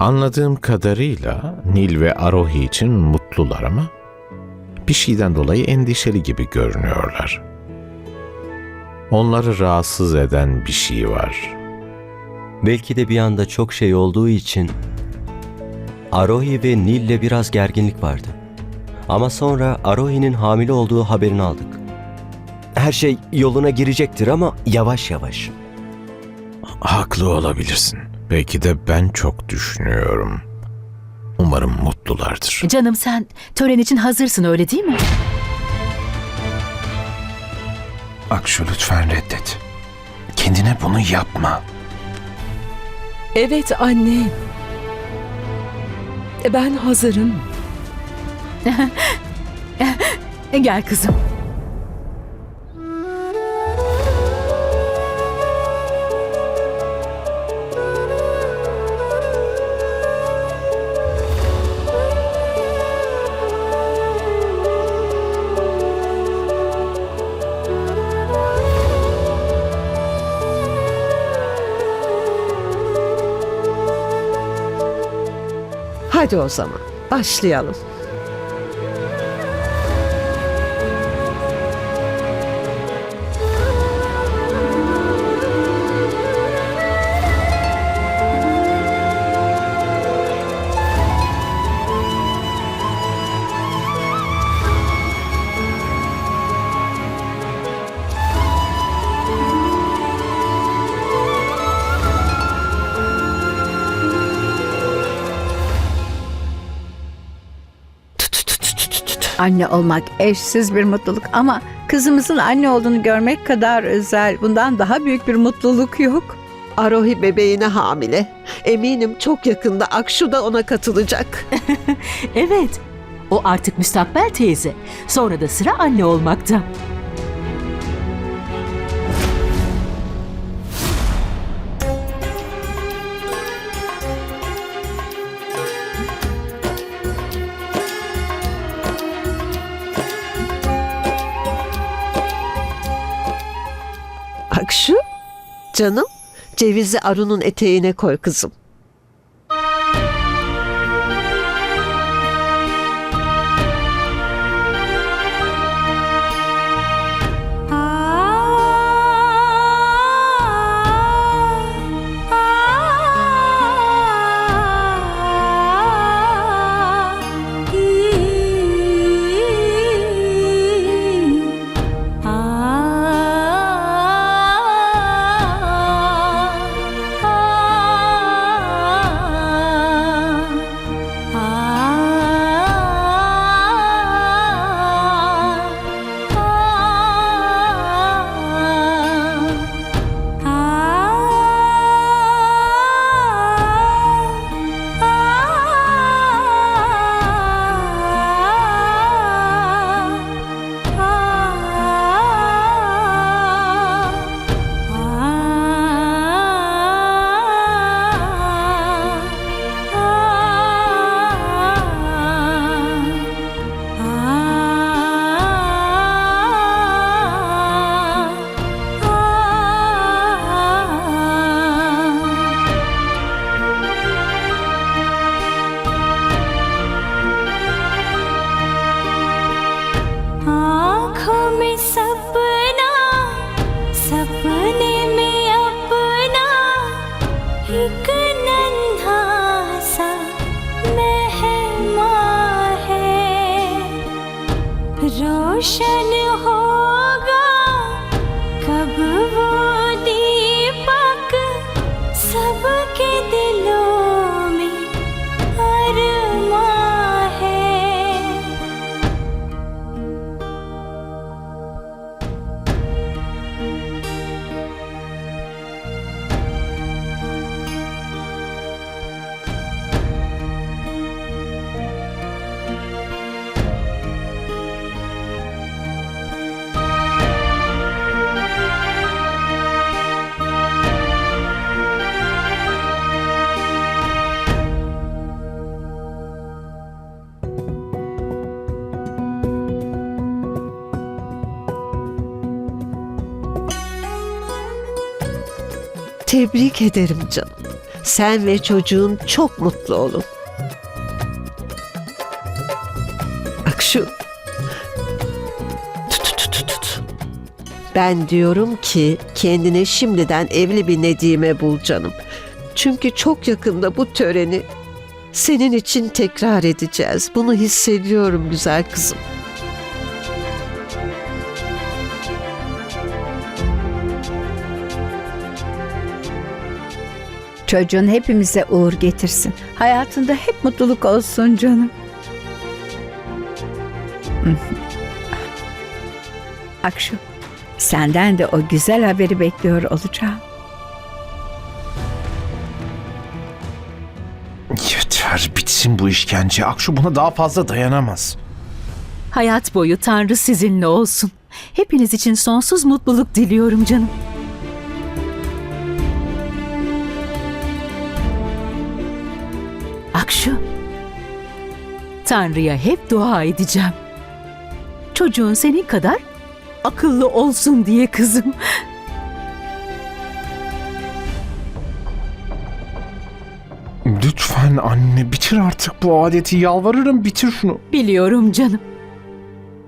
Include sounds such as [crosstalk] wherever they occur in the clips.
Anladığım kadarıyla Nil ve Arohi için mutlular ama bir şeyden dolayı endişeli gibi görünüyorlar. Onları rahatsız eden bir şey var. Belki de bir anda çok şey olduğu için Arohi ve Nil'le biraz gerginlik vardı. Ama sonra Arohi'nin hamile olduğu haberini aldık. Her şey yoluna girecektir ama yavaş yavaş. Haklı olabilirsin. Belki de ben çok düşünüyorum. Umarım mutlulardır. Canım sen tören için hazırsın öyle değil mi? Akşu lütfen reddet. Kendine bunu yapma. Evet anne. Ben hazırım. [laughs] E, Gel kızım. Hadi o zaman başlayalım. Anne olmak eşsiz bir mutluluk ama kızımızın anne olduğunu görmek kadar özel, bundan daha büyük bir mutluluk yok. Arohi bebeğine hamile. Eminim çok yakında Akşu da ona katılacak. [laughs] Evet. O artık müstakbel teyze. Sonra da sıra anne olmakta. Canım cevizi Arun'un eteğine koy kızım. Roshan Tebrik ederim canım. Sen ve çocuğun çok mutlu olun. Akşu. Tut tut tut tut. Ben diyorum ki kendine şimdiden evli bir Nedime bul canım. Çünkü çok yakında bu töreni senin için tekrar edeceğiz. Bunu hissediyorum güzel kızım. Çocuğun hepimize uğur getirsin. Hayatında hep mutluluk olsun canım. Akşu, senden de o güzel haberi bekliyor olacağım. Yeter bitsin bu işkence. Akşu buna daha fazla dayanamaz. Hayat boyu Tanrı sizinle olsun. Hepiniz için sonsuz mutluluk diliyorum canım. Akşu. Tanrı'ya hep dua edeceğim. Çocuğun senin kadar akıllı olsun diye kızım. Lütfen anne bitir artık bu adeti. Yalvarırım bitir şunu. Biliyorum canım.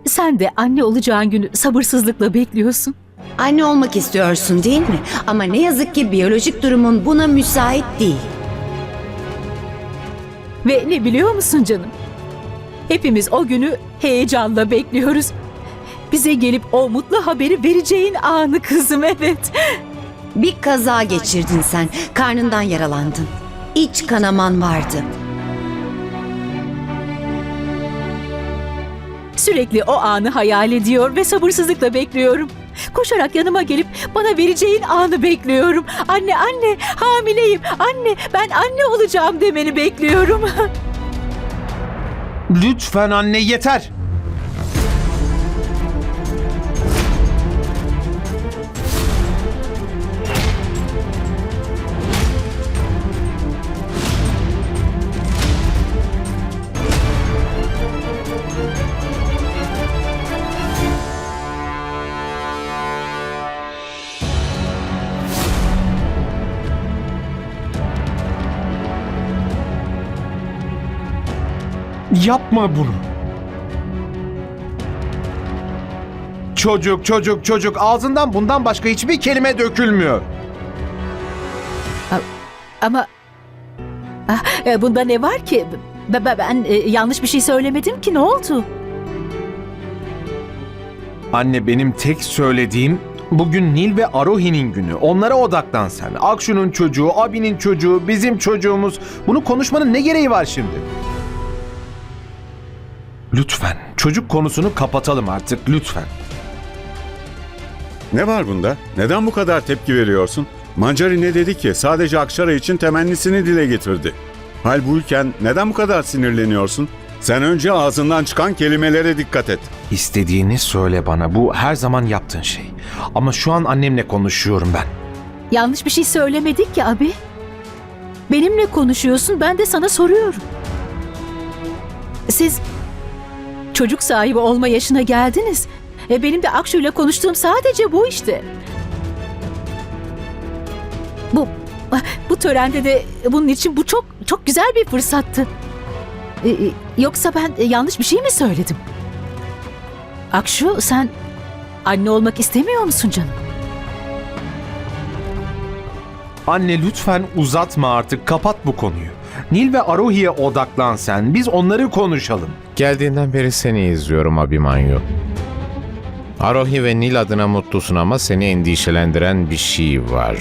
Sen de anne olacağın günü sabırsızlıkla bekliyorsun. Anne olmak istiyorsun değil mi? Ama ne yazık ki biyolojik durumun buna müsait değil. Ve ne biliyor musun canım? Hepimiz o günü heyecanla bekliyoruz. Bize gelip o mutlu haberi vereceğin anı kızım evet. Bir kaza geçirdin sen, karnından yaralandın. İç kanaman vardı. Sürekli o anı hayal ediyor ve sabırsızlıkla bekliyorum. Koşarak yanıma gelip bana vereceğin anı bekliyorum. Anne anne hamileyim. Anne ben anne olacağım demeni bekliyorum. [laughs] Lütfen anne yeter. Yapma bunu. Çocuk, çocuk, çocuk. Ağzından bundan başka hiçbir kelime dökülmüyor. Ama Ah, e, bunda ne var ki? Ben, e, yanlış bir şey söylemedim ki ne oldu? Anne benim tek söylediğim bugün Nil ve Arohi'nin günü. Onlara odaklan sen. Akşu'nun çocuğu, abinin çocuğu, bizim çocuğumuz. Bunu konuşmanın ne gereği var şimdi? Lütfen çocuk konusunu kapatalım artık lütfen. Ne var bunda? Neden bu kadar tepki veriyorsun? Mancari ne dedi ki? Sadece Akşara için temennisini dile getirdi. Halbuki neden bu kadar sinirleniyorsun? Sen önce ağzından çıkan kelimelere dikkat et. İstediğini söyle bana. Bu her zaman yaptığın şey. Ama şu an annemle konuşuyorum ben. Yanlış bir şey söylemedik ki abi. Benimle konuşuyorsun ben de sana soruyorum. Siz çocuk sahibi olma yaşına geldiniz. E benim de Akşu'yla konuştuğum sadece bu işte. Bu bu törende de bunun için bu çok çok güzel bir fırsattı. E, e, Yoksa ben e, yanlış bir şey mi söyledim? Akşu sen anne olmak istemiyor musun canım? Anne lütfen uzatma artık. Kapat bu konuyu. Nil ve Arohi'ye odaklan sen. Biz onları konuşalım. Geldiğinden beri seni izliyorum Abimanyu. Arohi ve Nil adına mutlusun ama seni endişelendiren bir şey var.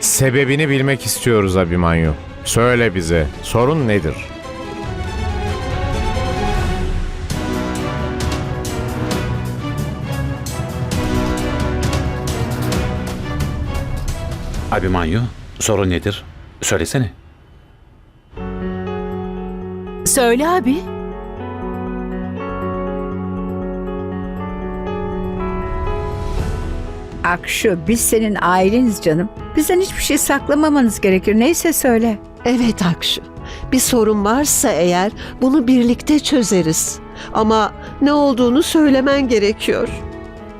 Sebebini bilmek istiyoruz Abimanyu. Söyle bize, sorun nedir? Abimanyu, sorun nedir? Söylesene. Söyle abi. Akşu, biz senin aileniz canım. Bizden hiçbir şey saklamamanız gerekir. Neyse söyle. Evet Akşu. Bir sorun varsa eğer bunu birlikte çözeriz. Ama ne olduğunu söylemen gerekiyor.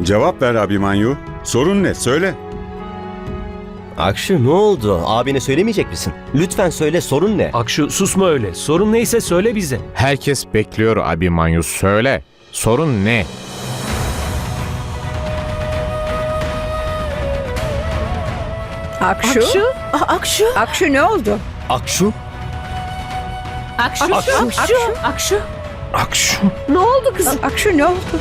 Cevap ver Abimanyu. Sorun ne? Söyle. Akşu ne oldu? Abine söylemeyecek misin? Lütfen söyle sorun ne? Akşu susma öyle. Sorun neyse söyle bize. Herkes bekliyor Abimanyu. Söyle. Sorun ne? Akşu? Akşu? Aa, Akşu? Akşu ne oldu? Akşu? Akşu? Akşu? Akşu? Akşu? Akşu. Ne oldu kızım? Akşu ne oldu?